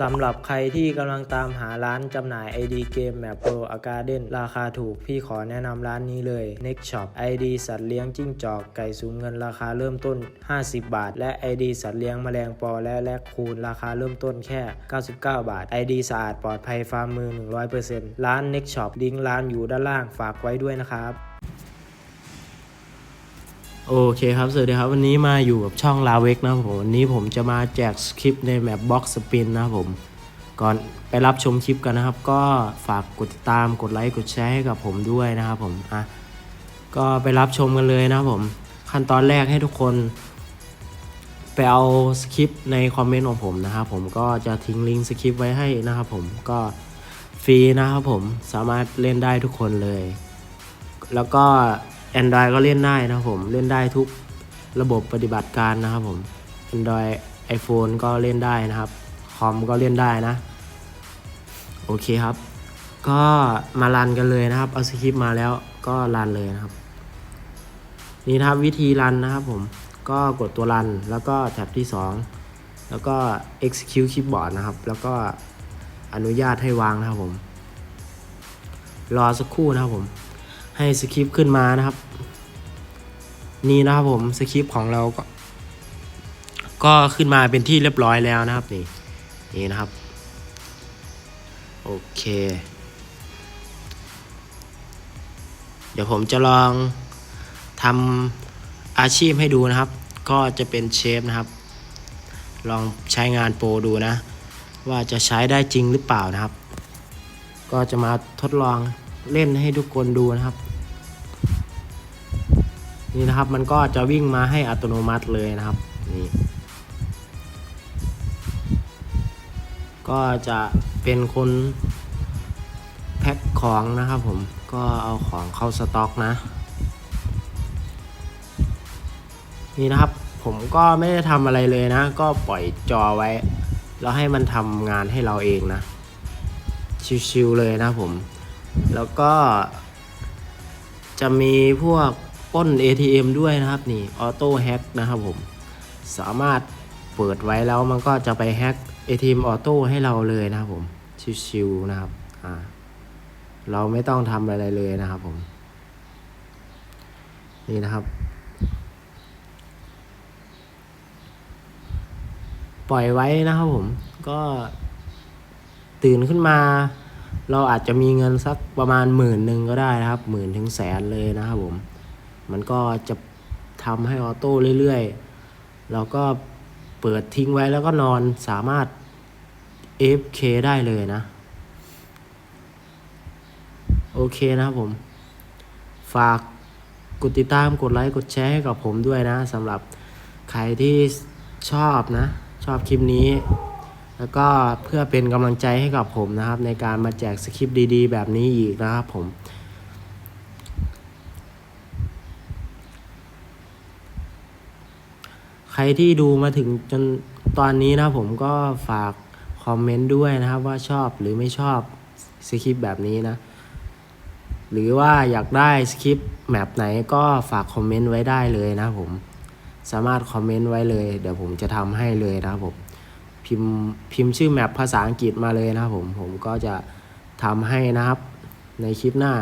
สำหรับใครที่กำลังตามหาร้านจำหน่าย ID เกมแบบ Pro a g a r d e n ราคาถูกพี่ขอแนะนำร้านนี้เลย Next Shop ID สัตว์เลี้ยงจิ้งจอกไก่สูงเงินราคาเริ่มต้น 50 บาท และ ID สัตว์เลี้ยงแมลงปอและแลกคูณราคาเริ่มต้นแค่ 99 บาท ID สะอาดปลอดภัยฟาร์มมือ 100%ร้าน Next Shop ลิงก์ร้านอยู่ด้านล่างฝากไว้ด้วยนะครับ โอเคครับสวัสดีครับ วันนี้มาอยู่กับช่องลาเวกนะครับผมวันนี้ผมจะมาแจกสคริปต์ในแมปบ็อกสปินนะครับผม ก่อนไปรับชมคลิปกันนะครับ ก็ฝากกดติดตามกดไลค์กดแชร์ให้กับผมด้วยนะครับผมอะก็ไปรับชมกันเลยนะครับผม ขั้นตอนแรกให้ทุกคน ไปเอาสคริปต์ในคอมเมนต์ของผมนะครับผมก็จะทิ้งลิงก์สคริปต์ไว้ให้นะครับผมก็ฟรีนะครับผมสามารถเล่นได้ทุกคนเลย แล้วก็ Android ก็เล่นได้นะครับผมเล่นได้ทุกระบบปฏิบัติการนะครับผม Android iPhone ก็เล่นได้นะครับคอมก็เล่นได้นะ โอเคครับ ก็มารันกันเลยนะครับ เอาสคริปต์มาแล้วก็รันเลยนะครับ นี่นะครับวิธีรันนะครับผมก็กดตัวรันแล้วก็แท็บที่ 2 แล้วก็ execute keyboard นะครับ แล้วก็อนุญาตให้วางนะครับผม รอสักครู่นะครับผม ให้สคริปต์ขึ้นมานะครับ นี่นะครับผมสคริปต์ของเราก็ ก็ขึ้นมาเป็นที่เรียบร้อยแล้วนะครับนี่นี่นะครับ โอเค เดี๋ยวผมจะลองทำอาชีพให้ดูนะครับ ก็จะเป็นเชฟนะครับ ลองใช้งานโปรดูนะ ว่าจะใช้ได้จริงหรือเปล่านะครับ ก็จะมาทดลอง เล่นให้ทุกคนดูนะครับ นี่นะครับมันก็จะวิ่งมาให้อัตโนมัติเลยนะครับนี่ก็จะเป็นคนแพ็คของนะครับผมก็เอาของเข้าสต็อกนะ นี่นะครับผมก็ไม่ได้ทำอะไรเลยนะ ก็ปล่อยจอไว้ แล้วให้มันทำงานให้เราเองนะ ชิวๆเลยนะผม แล้วก็ จะมีพวกป้น ATM ด้วยนะครับนี่ออโต้แฮกนะครับผม สามารถเปิดไว้แล้วมันก็จะไปแฮก ATM ออโต้ให้เราเลยนะครับผม ชิวๆนะครับอ่าเราไม่ต้องทำอะไรเลยนะครับผม นี่นะครับ ปล่อยไว้นะครับผมก็ตื่นขึ้นมา เราอาจจะมีเงินสักประมาณหมื่นหนึ่งก็ได้นะครับหมื่นถึงแสนเลยนะครับผม มันก็จะทำให้ออโต้เรื่อยๆ เราก็เปิดทิ้งไว้แล้วก็นอนสามารถ AFK ได้เลยนะ โอเคนะครับผม ฝากกดติดตามกดไลค์กดแชร์ให้กับผมด้วยนะสำหรับใครที่ชอบนะ ชอบคลิปนี้ แล้วก็เพื่อเป็นกำลังใจให้กับผมนะครับ ในการมาแจกสคริปต์ดีๆ แบบนี้อีกนะครับผม ใครที่ดูมาถึงจนตอนนี้นะผมก็ฝากคอมเมนต์ด้วยนะครับว่าชอบหรือไม่ชอบสคริปต์แบบนี้นะ หรือว่าอยากได้สคริปต์แมปไหนก็ฝากคอมเมนต์ไว้ได้เลยนะผม สามารถคอมเมนต์ไว้เลย เดี๋ยวผมจะทำให้เลยนะครับผม พิมพ์พิมพ์ชื่อแมปภาษาอังกฤษมาเลยนะครับผมผมก็จะทำให้นะครับในคลิปหน้า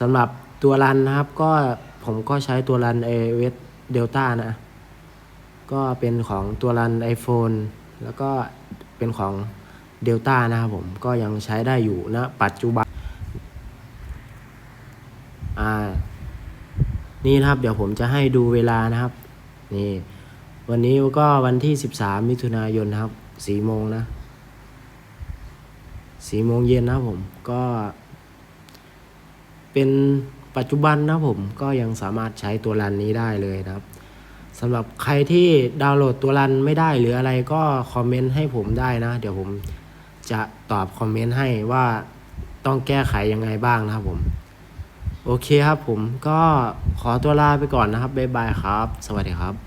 สำหรับตัวรันนะครับก็ผมก็ใช้ตัวรันเอเวสเดลต้านะ ก็เป็นของตัวรัน iPhone แล้วก็เป็นของเดลต้านะครับผมก็ยังใช้ได้อยู่นะปัจจุบันอ่านี่นะครับ เดี๋ยวผมจะให้ดูเวลานะครับ นี่ วันนี้ก็วันที่ 13 มิถุนายนนะครับ4โมงนะ4โมงเย็นนะผมก็ เป็นปัจจุบันนะผมก็ยังสามารถใช้ตัวรันนี้ได้เลยนะครับสำหรับใครที่ดาวน์โหลดตัวรันไม่ได้หรืออะไรก็คอมเมนต์ให้ผมได้นะ เดี๋ยวผมจะตอบคอมเมนต์ให้ว่าต้องแก้ไขยังไงบ้างนะครับผม โอเคครับผมก็ขอตัวลาไปก่อนนะครับ บ๊ายบายครับ สวัสดีครับ